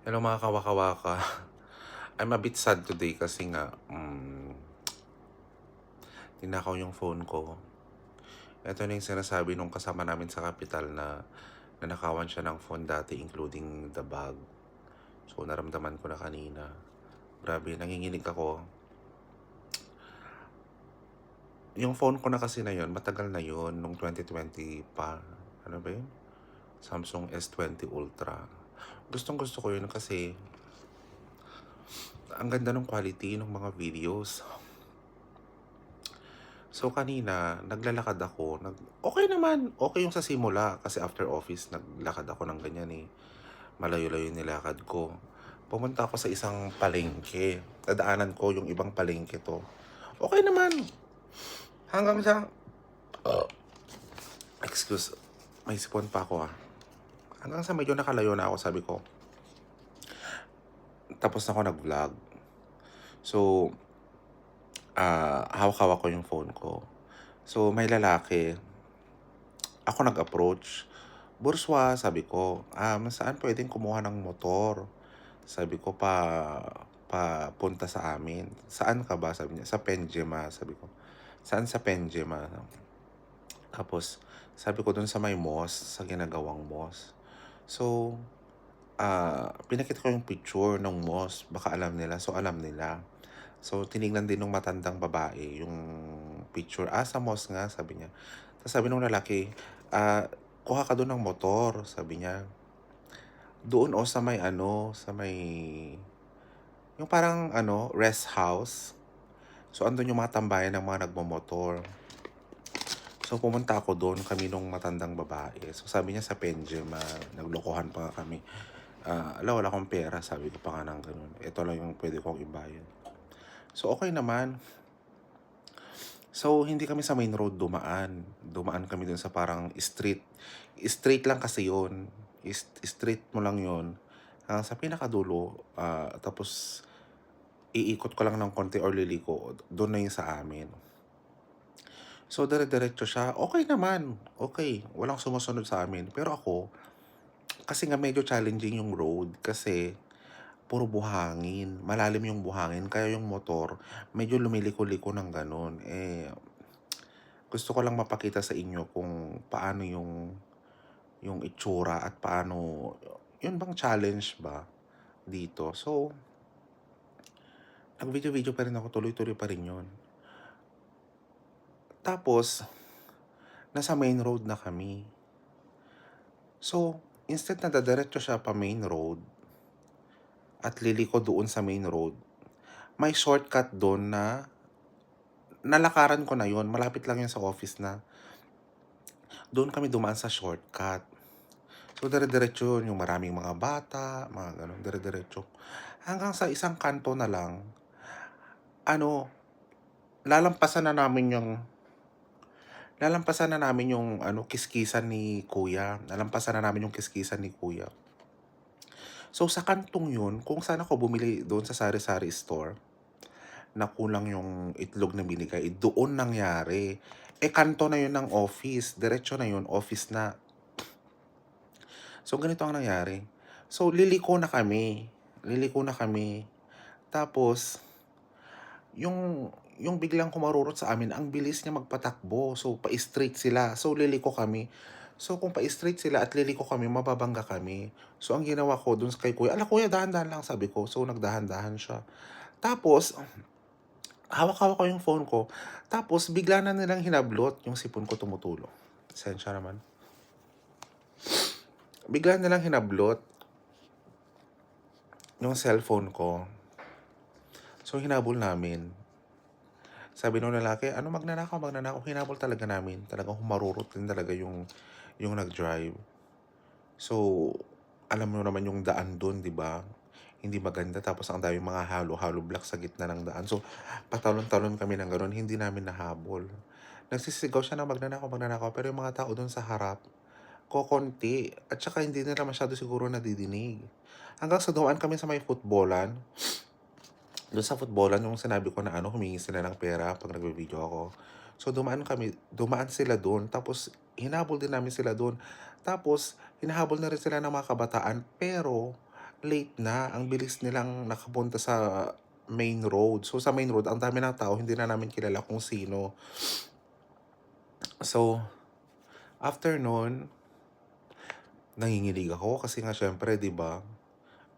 Hello mga kawaka-waka. I'm a bit sad today kasi nga, mm, tinakaw yung phone ko. Ito na yung sinasabi nung kasama namin sa kapital na nanakawan siya ng phone dati including the bag. So naramdaman ko na kanina. Grabe, nanginginig ako. Yung phone ko na kasi na yun, matagal na yun, nung 2020 pa. Ano ba yun? Samsung S20 Ultra. Gustong gusto ko yun kasi ang ganda ng quality ng mga videos. So kanina, naglalakad ako. Nag okay naman. Okay yung sa simula kasi after office, naglakad ako ng ganyan eh. Malayo-layo nilakad ko. Pumunta ako sa isang palengke. Nadaanan ko yung ibang palengke to. Okay naman. Hanggang sa... Uh, excuse. May sipon pa ako ah. Hanggang sa medyo nakalayo na ako, sabi ko. Tapos na ako nag-vlog. So, ah hawak-hawak ko yung phone ko. So, may lalaki. Ako nag-approach. Burswa, sabi ko, ah, saan pwedeng kumuha ng motor? Sabi ko, pa, pa punta sa amin. Saan ka ba? Sabi niya, sa Penjema. Sabi ko, saan sa Penjema? Tapos, sabi ko dun sa may mosque, sa ginagawang mosque. So, ah pinakita ko yung picture ng mosque. Baka alam nila. So, alam nila. So, tinignan din ng matandang babae yung picture. Ah, sa mosque nga, sabi niya. Tapos sabi nung lalaki, ah, kuha ka doon ng motor, sabi niya. Doon o sa may ano, sa may, yung parang ano, rest house. So, andun yung mga tambayan ng mga nagmamotor. So, pumunta ako doon, kami nung matandang babae. So, sabi niya sa Penjema, naglokohan pa kami. Ah, ala, wala akong pera, sabi ko pa nga ng ganun. Ito lang yung pwede kong ibayad. So, okay naman. So, hindi kami sa main road dumaan. Dumaan kami dun sa parang street. Street lang kasi yon Street mo lang yon Hanggang sa pinakadulo. ah, tapos, iikot ko lang ng konti or liliko. Doon na yun sa amin. So, dire-diretso siya. Okay naman. Okay. Walang sumusunod sa amin. Pero ako, kasi nga medyo challenging yung road. Kasi, puro buhangin. Malalim yung buhangin. Kaya yung motor, medyo lumiliko-liko ng ganun. Eh, gusto ko lang mapakita sa inyo kung paano yung yung itsura at paano yun bang challenge ba dito. So, nag-video-video pa rin ako. Tuloy-tuloy pa rin yun. Tapos, nasa main road na kami. So, instead na dadiretso siya pa main road at liliko doon sa main road, may shortcut doon na nalakaran ko na yon malapit lang yun sa office na doon kami dumaan sa shortcut. So, dire-diretso yun, yung maraming mga bata, mga ganun, dire-diretso. Hanggang sa isang kanto na lang, ano, lalampasan na namin yung, lalampasan na namin yung, ano, kiskisan ni kuya. Lalampasan na namin yung kiskisan ni kuya. So, sa kantong yun, kung saan ako bumili doon sa sari-sari store, na kulang yung itlog na binigay, doon nangyari. Eh, kanto na yun ng office. Diretso na yun, office na. So, ganito ang nangyari. So, liliko na kami. Liliko na kami. Tapos, yung yung biglang kumarurot sa amin, ang bilis niya magpatakbo. So, pa-straight sila. So, liliko kami. So, kung pa-straight sila at liliko kami, mababangga kami. So, ang ginawa ko dun kay kuya, ala kuya, dahan-dahan lang, sabi ko. So, nagdahan-dahan siya. Tapos, hawak-hawak ko yung phone ko. Tapos, bigla na nilang hinablot yung sipon ko tumutulo. Sensya naman. Bigla nilang hinablot yung cellphone ko. So, hinabol namin. Sabi nung lalaki, ano magnanakaw, magnanakaw. Hinabol talaga namin. Talagang humarurot din talaga yung, yung nag-drive. So, alam mo naman yung daan doon, di ba? Hindi maganda. Tapos ang dami mga halo-halo block sa gitna ng daan. So, patalon-talon kami ng ganun. Hindi namin nahabol. Nagsisigaw siya na magnanakaw, magnanakaw. Pero yung mga tao doon sa harap, kokonti. At saka hindi nila masyado siguro nadidinig. Hanggang sa dumaan kami sa may footballan. Doon sa footballan, yung sinabi ko na ano, humingi sila ng pera pag nagbe-video ako. So, dumaan kami, dumaan sila doon. Tapos, hinabol din namin sila doon. Tapos, hinahabol na rin sila ng mga kabataan. Pero, late na. Ang bilis nilang nakapunta sa main road. So, sa main road, ang dami ng tao, hindi na namin kilala kung sino. So, after nun, nanginginig ako kasi nga syempre, 'di ba?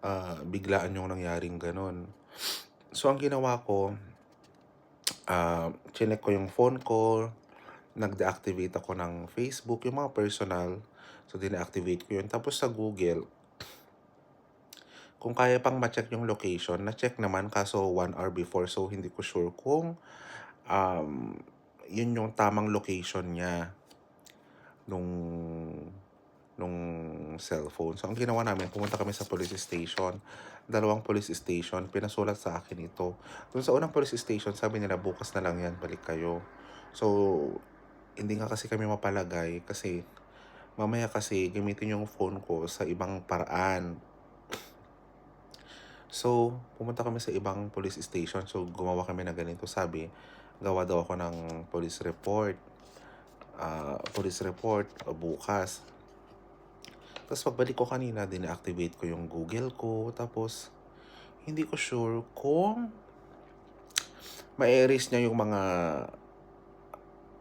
ah, biglaan yung nangyaring ganun. So, ang ginawa ko, ah, chinek ko yung phone ko, nag-deactivate ako ng Facebook, yung mga personal. So, dina-activate ko yun. Tapos sa Google, kung kaya pang ma-check yung location, na-check naman kaso one hour before. So, hindi ko sure kung um, yun yung tamang location niya nung nung cellphone. So, ang ginawa namin, pumunta kami sa police station. Dalawang police station, pinasulat sa akin ito. Doon sa unang police station, sabi nila, bukas na lang yan, balik kayo. So, hindi nga kasi kami mapalagay kasi mamaya kasi gamitin yung phone ko sa ibang paraan. So, pumunta kami sa ibang police station. So, gumawa kami ng ganito. Sabi, gawa daw ako ng police report. ah police report uh, bukas. Tapos pagbalik ko kanina, dina-activate ko yung Google ko. Tapos, hindi ko sure kung ma-erase niya yung mga...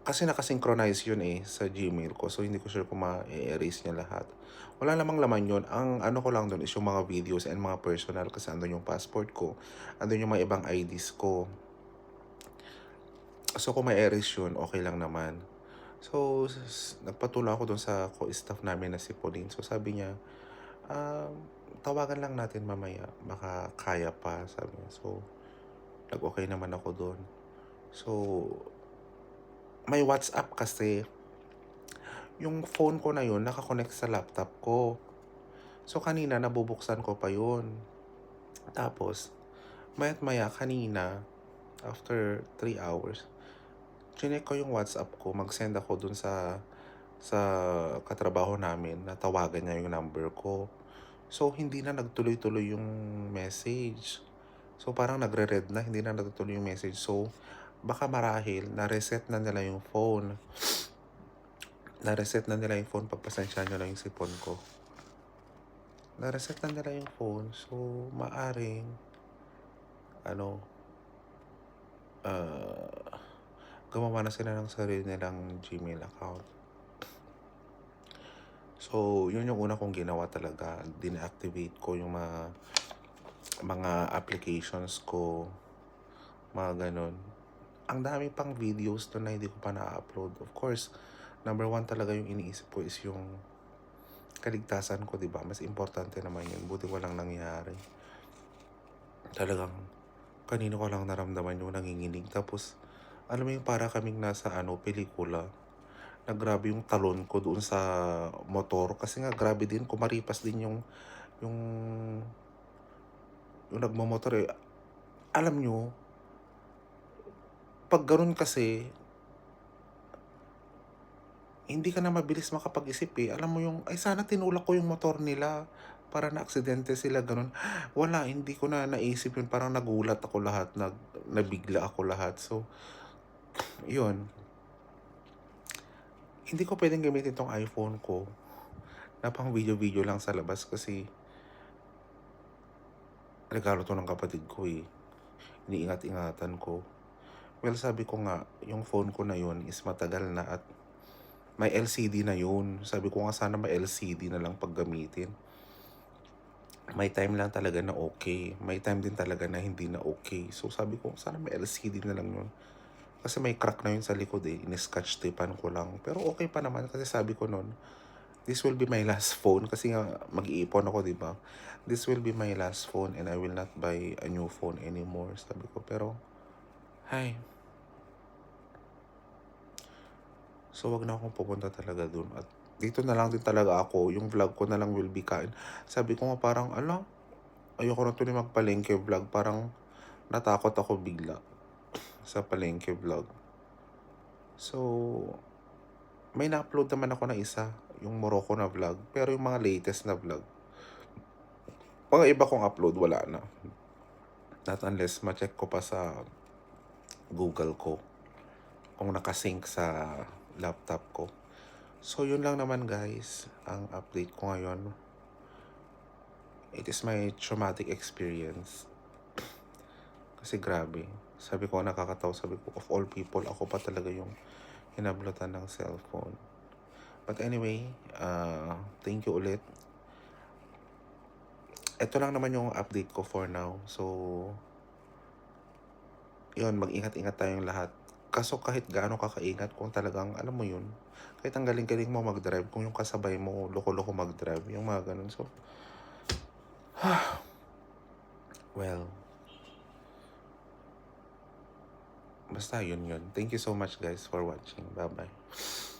Kasi nakasynchronize yun eh sa Gmail ko. So, hindi ko sure kung ma-erase niya lahat. Wala namang laman yun. Ang ano ko lang doon is yung mga videos and mga personal kasi andun yung passport ko. Andun yung mga ibang IDs ko. So, kung ma-erase yun, okay lang naman. So, nagpatula ako doon sa co-staff namin na si Pauline. So, sabi niya, ah, tawagan lang natin mamaya. Baka kaya pa, sabi niya. So, nag-okay naman ako doon. So, may WhatsApp kasi. Yung phone ko na yun, nakakonect sa laptop ko. So, kanina, nabubuksan ko pa yun. Tapos, mayat maya, kanina, after 3 hours, chinek ko yung WhatsApp ko, mag-send ako dun sa sa katrabaho namin na tawagan niya yung number ko. So, hindi na nagtuloy-tuloy yung message. So, parang nagre-red na, hindi na nagtutuloy yung message. So, baka marahil, na-reset na nila yung phone. Na-reset na nila yung phone, pagpasensya nyo lang yung sipon ko. Na-reset na nila yung phone, so, maaring, ano, ah, gumawa na sila ng sarili nilang Gmail account. So, yun yung una kong ginawa talaga. Dina-activate ko yung mga mga applications ko, mga ganun. Ang dami pang videos doon na hindi ko pa na-upload. Of course, number one talaga yung iniisip ko is yung kaligtasan ko, di ba? Mas importante naman yun. Buti walang nangyari. Talagang, kanino ko lang naramdaman yung nanginginig. Tapos, alam mo yung para kaming nasa ano, pelikula na grabe yung talon ko doon sa motor. Kasi nga grabe din kumaripas din yung yung yung nagmamotor eh. Alam nyo pag ganun kasi hindi ka na mabilis makapag-isip eh. Alam mo yung ay sana tinulak ko yung motor nila para na aksidente sila ganun. Wala hindi ko na naisip yun. Parang nagulat ako lahat nag nabigla ako lahat. So yun hindi ko pwedeng gamitin tong iPhone ko na pang video-video lang sa labas kasi regalo to ng kapatid ko eh. Iniingat-ingatan ko. Well, sabi ko nga, yung phone ko na yun is matagal na at may LCD na yun. Sabi ko nga sana may LCD na lang paggamitin. May time lang talaga na okay. May time din talaga na hindi na okay. So sabi ko, sana may LCD na lang yun. Kasi may crack na yun sa likod eh. Ini-scotch tapean ko lang. Pero okay pa naman kasi sabi ko nun, this will be my last phone. Kasi nga mag-iipon ako, di ba? This will be my last phone and I will not buy a new phone anymore. Sabi ko, pero, hi. So, wag na akong pupunta talaga dun. At dito na lang din talaga ako. Yung vlog ko na lang will be kain. Sabi ko nga parang, ala, ayoko na tuloy magpalengke vlog. Parang natakot ako bigla sa palengke vlog. So, may na-upload naman ako na isa, yung Morocco na vlog. Pero yung mga latest na vlog, mga iba kong upload, wala na. Not unless ma-check ko pa sa Google ko kung nakasync sa laptop ko. So, yun lang naman guys, ang update ko ngayon. it is my traumatic experience. Kasi grabe. Sabi ko, nakakatawa. Sabi ko, of all people, ako pa talaga yung hinablutan ng cellphone. But anyway, uh, thank you ulit. Ito lang naman yung update ko for now. So, yun, mag-ingat-ingat tayong lahat. Kaso kahit gaano kakaingat kung talagang, alam mo yun, kahit ang galing-galing mo mag-drive, kung yung kasabay mo, loko-loko mag-drive, yung mga ganun. So, well, basta yun yun. Thank you so much guys for watching. Bye-bye.